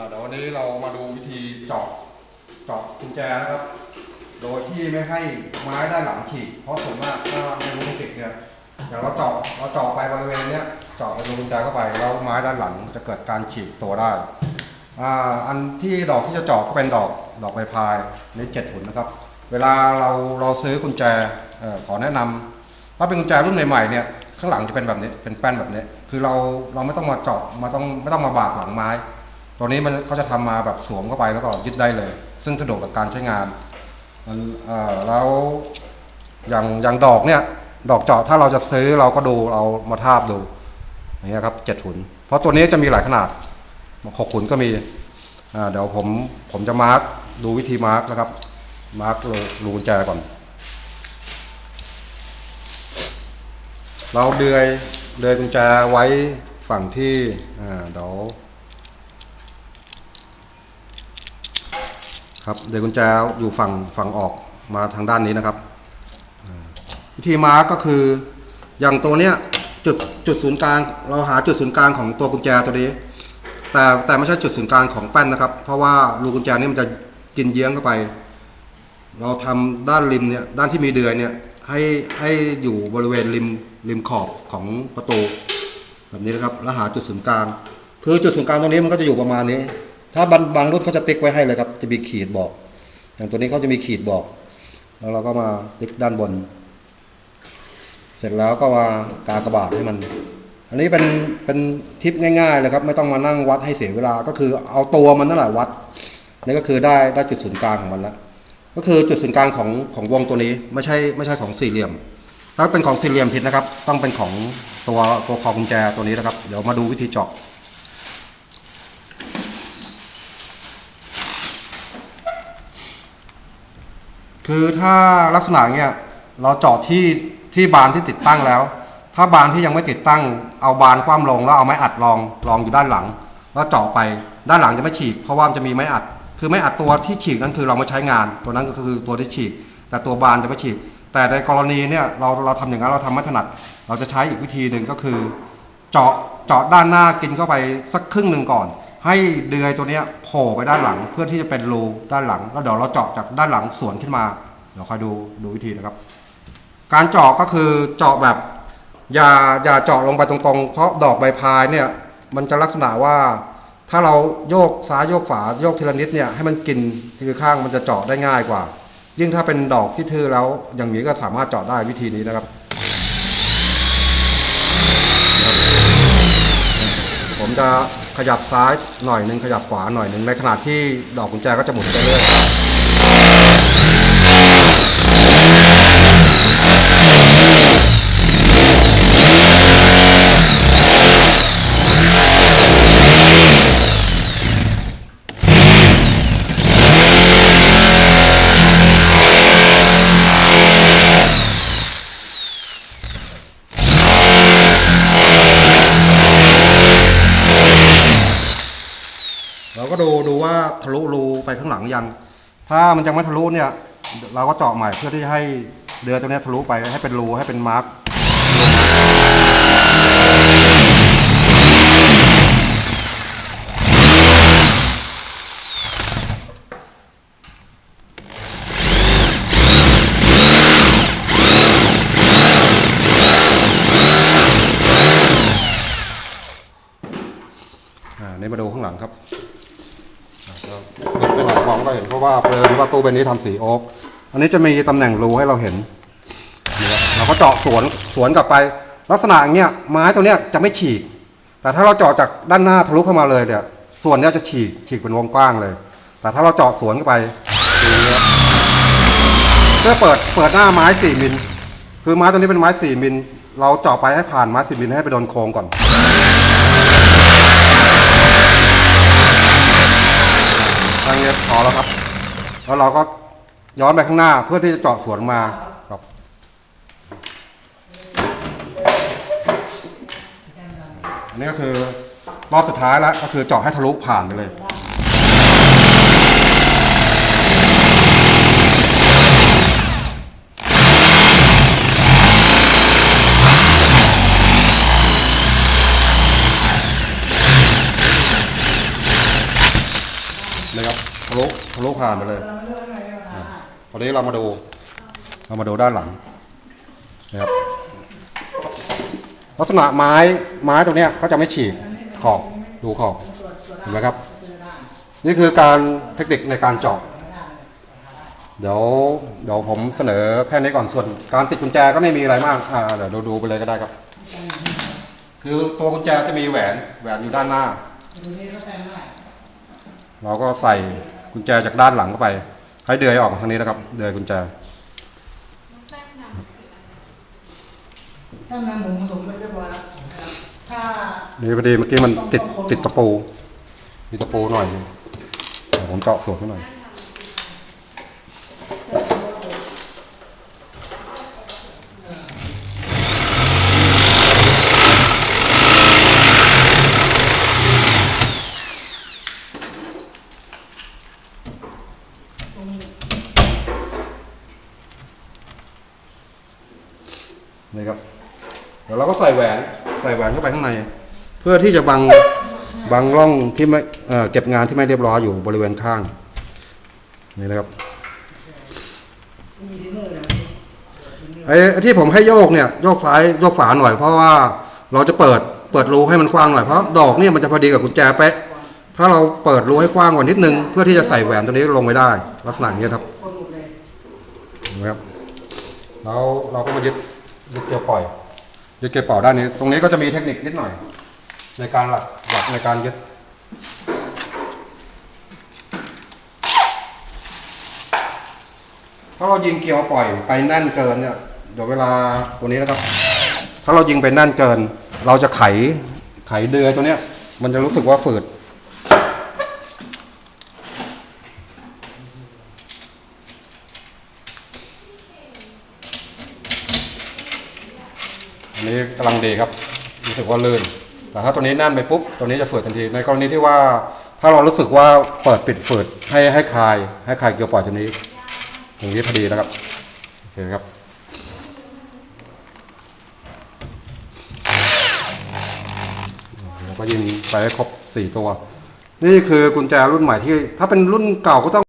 อ่าเดี๋ยววันนี้เรามาดูวิธีเจาะเจาะกุญแจนะครับ โดยที่ไม่ให้ไม้ด้านหลังฉีกเพราะส่วนมากถ้าในรูติกเนี่ยอย่างเราเจาะเราเจาะไปบริเวณเนี้ยเจาะไปรูกุญแจเข้าไปแล้วไม้ด้านหลังจะเกิดการฉีกตัวได้อ่าอันที่ดอกที่จะเจาะก็เป็นดอกดอกใบพายในเจ็ดหุ่นนะครับ เวลาเราเราซื้อกุญแจออขอแนะนำถ้าเป็นกุญแจรุ่นใหม่ๆเนี่ยข้างหลังจะเป็นแบบนี้เป็นแป้นแบบนี้ คือเราเราไม่ต้องมาเจาะมาต้องไม่ต้องมาบากหลังไม้ ตัวนี้มันเขาจะทำมาแบบสวมเข้าไปแล้วก็ยึดได้เลย ซึ่งสะดวกกับการใช้งานมันแล้วอย่างอย่างดอกเนี่ยดอกเจาะถ้าเราจะซื้อเราก็ดูเรามาทาบดูอย่างเงี้ยครับเจ็ดหุน เพราะตัวนี้จะมีหลายขนาดหกหุนก็มีเดี๋ยวผมผมจะมาร์กดูวิธีมาร์กนะครับ มาร์กรูรูกุญแจก่อน เราเดือยเดือยกุญแจไว้ฝั่งที่เดี๋ยว ครับเดือยกุญแจอยู่ฝั่งฝั่งออกมาทางด้านนี้นะครับ วิธีมาร์กก็คืออย่างตัวเนี้ยจุดจุดศูนย์กลาง เราหาจุดศูนย์กลางของตัวกุญแจตัวนี้ แต่แต่ไม่ใช่จุดศูนย์กลางของแป้นนะครับ เพราะว่ารูกุญแจนี่มันจะกินเยื้องเข้าไป เราทำด้านริมเนี่ยด้านที่มีเดือยเนี่ยให้ให้อยู่บริเวณริมริมขอบของประตู แบบนี้นะครับแล้วหาจุดศูนย์กลาง คือจุดศูนย์กลางตรงนี้มันก็จะอยู่ประมาณนี้ ถ้าบางบางรุ่นเขาจะติ๊กไว้ให้เลยครับ จะมีขีดบอก อย่างตัวนี้เขาจะมีขีดบอก แล้วเราก็มาติ๊กด้านบน เสร็จแล้วก็มากากระบาดให้มัน อันนี้เป็นเป็นทิปง่ายๆเลยครับ ไม่ต้องมานั่งวัดให้เสียเวลา ก็คือเอาตัวมันนั่นแหละวัด นี่ก็คือได้ได้จุดศูนย์กลางของมันแล้ว ก็คือจุดศูนย์กลางของของวงตัวนี้ไม่ใช่ไม่ใช่ของสี่เหลี่ยม ถ้าเป็นของสี่เหลี่ยมผิดนะครับ ต้องเป็นของตัวตัวคอกุญแจตัวนี้นะครับ เดี๋ยวมาดูวิธีเจาะ คือถ้าลักษณะเนี้ยเราเจาะที่ที่บานที่ติดตั้งแล้ว ถ้าบานที่ยังไม่ติดตั้ง เอาบานคว่ำลงแล้วเอาไม้อัดรองรองอยู่ด้านหลัง แล้วเจาะไปด้านหลังจะไม่ฉีก เพราะว่ามันจะมีไม้อัด คือไม้อัดตัวที่ฉีกนั้นคือเราไม่ใช้งาน ตัวนั้นก็คือตัวที่ฉีก แต่ตัวบานจะไม่ฉีก แต่ในกรณีเนี่ยเราเราทำอย่างนั้นเราทำไม่ถนัด เราจะใช้อีกวิธีหนึ่งก็คือ เจาะเจาะด้านหน้ากินเข้าไปสักครึ่งหนึ่งก่อน ให้เดือยตัวนี้โผล่ไปด้านหลังเพื่อที่จะเป็นรูด้านหลัง แล้วเดี๋ยวเราเจาะจากด้านหลังสวนขึ้นมาเดี๋ยวคอยดูดูวิธีนะครับ การเจาะก็คือเจาะแบบอย่าอย่าเจาะลงไปตรงๆ เพราะดอกใบพายเนี่ยมันจะลักษณะว่า ถ้าเราโยกซ้ายโยกขวาโยกทีละนิดเนี่ยให้มันกินทีละข้างมันจะเจาะได้ง่ายกว่า ยิ่งถ้าเป็นดอกที่ทื่อแล้วอย่างนี้ก็สามารถเจาะได้วิธีนี้นะครับ ผมจะ ขยับซ้ายหน่อยหนึ่งขยับขวาหน่อยหนึ่งในขณะที่ดอกกุญแจก็จะหมุนไปเรื่อย ดูดูว่าทะลุรูไปข้างหลังยัง ถ้ามันยังไม่ทะลุเนี่ย เราก็เจาะใหม่เพื่อที่จะให้เดือยตัวเนี้ยทะลุไปให้เป็นรูให้เป็นมาร์ก อ่านี่มาดูข้างหลังครับอ่าก็ลึกไปหน่ อยมองก็เห็นเพราะว่าเพลินว่าตู้ใบนี้ทำสีโอ๊กอันนี้จะมีตำแหน่งรูให้เราเห็นเราก็เจาะสวนสวนกลับไป ลักษณะอย่างเงี้ยไม้ตัวเนี้ยจะไม่ฉีก แต่ถ้าเราเจาะจากด้านหน้าทะลุเข้ามาเลยเนี่ยส่วนเนี้ยจะฉีกฉีกเป็นวงกว้างเลย แต่ถ้าเราเจาะสวนเข้าไปอย่างเงี้เพื่อเปิดเปิดหน้าไม้สี่มิลคือไม้ตัวนี้เป็นไม้สี่มิลเราเจาะไปให้ผ่านไม้สี่มิลให้ไปโดนโครงก่อน แล้วครับ แล้วเราก็ย้อนไปข้างหน้าเพื่อที่จะเจาะสวนมาครับอันนี้ก็คือรอบสุดท้ายแล้วก็คือเจาะให้ทะลุผ่านไปเลย นะครับทะ ลุทะลุผ่านไปเลยอะตอนนี้เรามาดู เรามาดูด้านหลังนะครับลักษณะไม้ไม้ตรงเนี้ยก็จะไม่ฉีกขอบดูขอบเห็นไหมครับ นี่คือการเทคนิคในการเจาะเดี๋ยวเดี๋ยวผมเสนอแค่นี้ก่อนส่วน การติดกุญแจก็ไม่มีอะไรมากอ่าเดี๋ยวดูดูไปเลยก็ได้ครับ คือตัวกุญแจจะมีแหวนแหวนอยู่ด้านหน้า เราก็ใส่ กุญแจจากด้านหลังเข้าไป ให้เดือยออกมาทางนี้นะครับ เดือยกุญแจถ้านำหมูผสมไปเรียบร้อยแล้วนะครับถ้านี่พอดีเมื่อกี้มันติดติดตะปู มีตะปูหน่อยนึงเดี๋ยวผมเจาะส่วนให้หน่อย นี่ครับเดี๋ยวเราก็ใส่แหวนใส่แหวนเข้าไปข้างใน เพื่อที่จะบังบังร่องที่ไม่เเก็บงานที่ไม่เรียบร้อยอยู่บริเวณข้างนี่นะครับไอ้ที่ผมให้โยกเนี่ยโยกซ้ายโยกฝาหน่อยเพราะว่าเราจะเปิดเปิดรูให้มันกว้างหน่อยเพราะดอกเนี่ยมันจะพอดีกับกุญแจเป๊ะถ้าเราเปิดรูให้กว้างกว่านิดนึง เพื่อที่จะใส่แหวนตัวนี้ลงไปได้ ลักษณะนี้ครับนหมดเลยนะครับแล้วเราก็มายึด ยึดเกลียวปล่อยยึดเกลียวปล่อยด้านนี้ ตรงนี้ก็จะมีเทคนิคนิดหน่อย ในการหลักหลักในการยึดถ้าเรายิงเกลียวปล่อยไปแน่นเกินเนี่ยเดี๋ยวเวลาตัวนี้นะครับ ถ้าเรายิงไปแน่นเกิน เราจะไขไขเดือยตัวเนี้ย มันจะรู้สึกว่าฝืด อันนี้กำลังดีครับรู้สึกว่าลื่นแต่ถ้าตัวนี้แน่นไปปุ๊บตัวนี้จะฝืดทันที ในกรณีที่ว่าถ้าเรารู้สึกว่าเปิดปิดฝืดให้ให้คลาย ให้คลายเกลียวปล่อยตัวนี้อย่างนี้พอดีนะครับโอเคครับแล้วก็ยิงไปให้ครบสี่ตัว นี่คือกุญแจรุ่นใหม่ที่ ถ้าเป็นรุ่นเก่าก็ต้อง